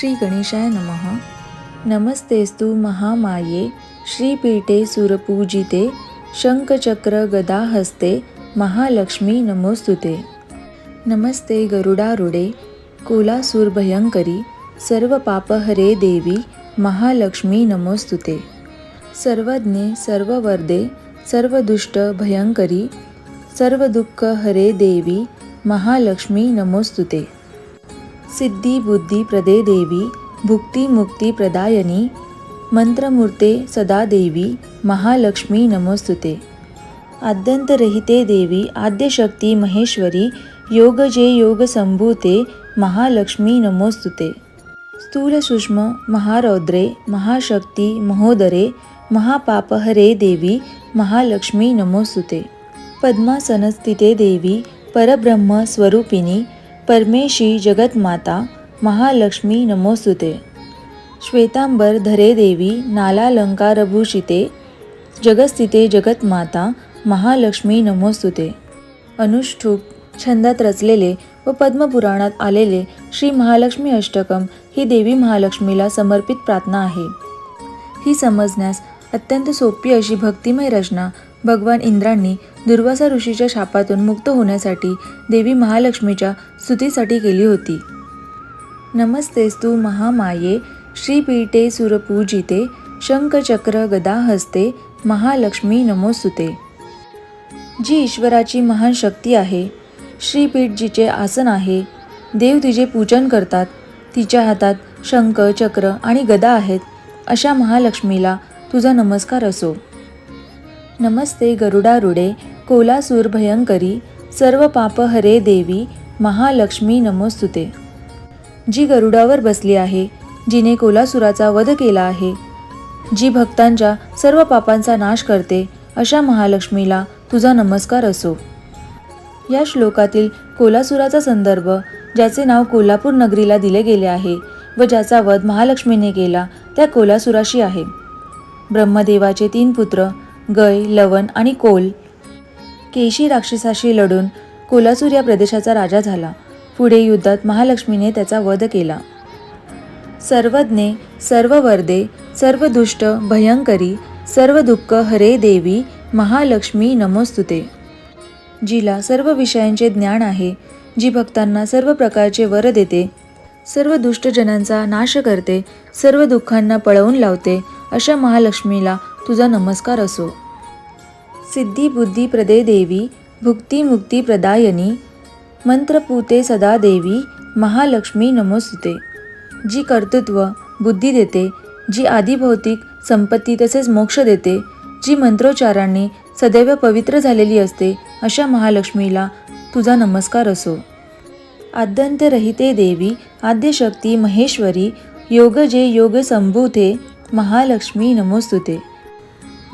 श्री गणेशाय नमः. नमस्तेस्तु महामाये श्रीपीठे सुरपूजिते शङ्खचक्र गदाहस्ते महालक्ष्मी नमोस्तुते. नमस्ते गरुडारुडे कोलासूरभयङ्करी सर्वपापहरे देवी महालक्ष्मी नमोस्तुते. सर्वज्ञे सर्ववर्दे सर्वदुष्टभयङ्करी सर्वदुःखहरे देवी महालक्ष्मी नमोस्तुते. सिद्धिबुद्धिप्रदे देवी भुक्तिमुक्तिप्रदायिनी मंत्रमूर्ते सदा देवी महालक्ष्मी नमोस्तुते। आद्यंतरहिते देवी आद्यशक्ती महेश्वरी योगजे योगसंभूते महालक्ष्मी नमोस्तुते। स्थूलसूक्ष्म महारौद्रे महाशक्ती महोदरे महापापहरे देवी महालक्ष्मी नमोस्तुते। पद्मासनस्थिते देवी परब्रह्म स्वरूपिणी परमेशी जगतमाता महालक्ष्मी नमोस्तुते. श्वेतांबर धरे देवी नालालंकारभूषिते जगस्थिते जगतमाता महालक्ष्मी नमोस्तुते. अनुष्ठुप छंदात रचलेले व पद्मपुराणात आलेले श्री महालक्ष्मी अष्टकम ही देवी महालक्ष्मीला समर्पित प्रार्थना आहे. ही समजण्यास अत्यंत सोपी अशी भक्तिमय रचना भगवान इंद्रांनी दुर्वासा ऋषीच्या शापातून मुक्त होण्यासाठी देवी महालक्ष्मीच्या स्तुतीसाठी केली होती. नमस्तेस्तु महामाये श्रीपीठे सुरपूजिते शंखचक्र गदाहस्ते महालक्ष्मी नमोस्तुते. जी ईश्वराची महान शक्ती आहे श्रीपीठ जिचे आसन आहे देव तिचे पूजन करतात तिच्या हातात शंख चक्र आणि गदा आहेत अशा महालक्ष्मीला तुझा नमस्कार असो. नमस्ते गरुडारुडे कोलासूर भयंकरी सर्व पाप हरे देवी महालक्ष्मी नमोस्तुते. जी गरुडावर बसली आहे जिने कोलासुराचा वध केला आहे जी भक्तांच्या सर्व पापांचा नाश करते अशा महालक्ष्मीला तुझा नमस्कार असो. या श्लोकातील कोलासुराचा संदर्भ ज्याचे नाव कोल्हापूर नगरीला दिले गेले आहे व ज्याचा वध महालक्ष्मीने केला त्या कोलासुराशी आहे. ब्रह्मदेवाचे तीन पुत्र गय लवण आणि कोल. केशी राक्षसाशी लढून कोलासूर या प्रदेशाचा राजा झाला. पुढे युद्धात महालक्ष्मीने त्याचा वध केला. सर्वज्ञे सर्व वर्दे सर्व दुष्ट भयंकरी सर्व दुःख हरे देवी महालक्ष्मी नमोस्तुते. जिला सर्व विषयांचे ज्ञान आहे जी भक्तांना सर्व प्रकारचे वर देते सर्व दुष्टजनांचा नाश करते सर्व दुःखांना पळवून लावते अशा महालक्ष्मीला तुझा नमस्कार असो. सिद्धी बुद्धी प्रदे देवी भुक्ती मुक्ती प्रदायनी मंत्रपूते सदा देवी महालक्ष्मी नमोस्तुते. जी कर्तृत्व बुद्धी देते जी आदिभौतिक संपत्ती तसेच मोक्ष देते जी मंत्रोच्चारांनी सदैव पवित्र झालेली असते अशा महालक्ष्मीला तुझा नमस्कार असो. आद्यंतरहिते देवी आद्यशक्ती महेश्वरी योग जे योग संभूते महालक्ष्मी नमोस्तुते.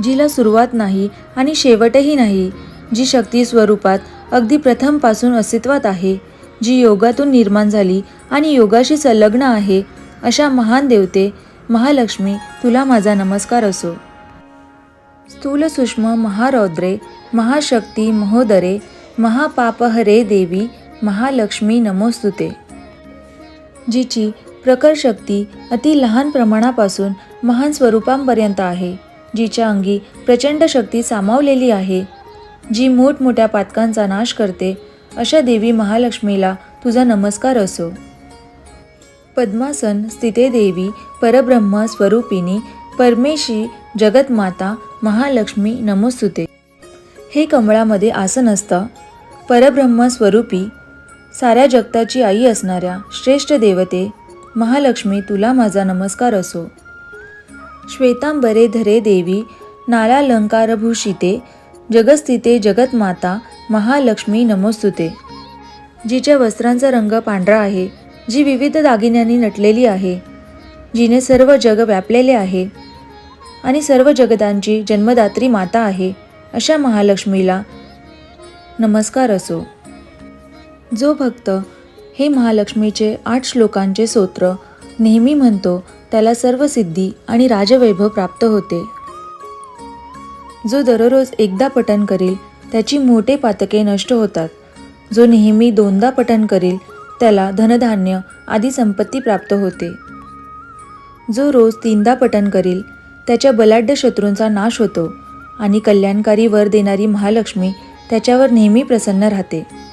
जिला सुरुवात नाही आणि शेवटही नाही जी शक्ती स्वरूपात अगदी प्रथमपासून अस्तित्वात आहे जी योगातून निर्माण झाली आणि योगाशी संलग्न आहे अशा महान देवते महालक्ष्मी तुला माझा नमस्कार असो. स्थूल सूक्ष्म महारौद्रे महाशक्ती महोदरे महापापहरे देवी महालक्ष्मी नमोस्तुते. जिची प्रखर शक्ती अति लहान प्रमाणापासून महान स्वरूपांपर्यंत आहे जिच्या अंगी प्रचंड शक्ती सामावलेली आहे. जी मोठमोठ्या पातकांचा नाश करते अशा देवी महालक्ष्मीला तुझा नमस्कार असो. पद्मासन स्थिते देवी परब्रह्म स्वरूपिणी परमेशी जगतमाता महालक्ष्मी नमोस्तुते. हे कमळामध्ये आसन असतं. परब्रह्म स्वरूपी साऱ्या जगताची आई असणाऱ्या श्रेष्ठ देवते महालक्ष्मी तुला माझा नमस्कार असो. श्वेतांबरे धरे देवी नालालंकारभूषिते जगस्थिते जगतमाता महालक्ष्मी नमोस्तुते. जिच्या वस्त्रांचा रंग पांढरा आहे जी विविध दागिन्यांनी नटलेली आहे जिने सर्व जग व्यापलेले आहे आणि सर्व जगदांची जन्मदात्री माता आहे अशा महालक्ष्मीला नमस्कार असो. जो भक्त हे महालक्ष्मीचे आठ श्लोकांचे स्तोत्र. नेहमी म्हणतो त्याला सर्व सिद्धी आणि राजवैभव प्राप्त होते. जो दररोज एकदा पठण करेल त्याची मोठे पातके नष्ट होतात. जो नेहमी दोनदा पठण करेल त्याला धनधान्य आदी संपत्ती प्राप्त होते. जो रोज तीनदा पठण करील त्याच्या बलाढ्य शत्रूंचा नाश होतो आणि कल्याणकारी वर देणारी महालक्ष्मी त्याच्यावर नेहमी प्रसन्न राहते.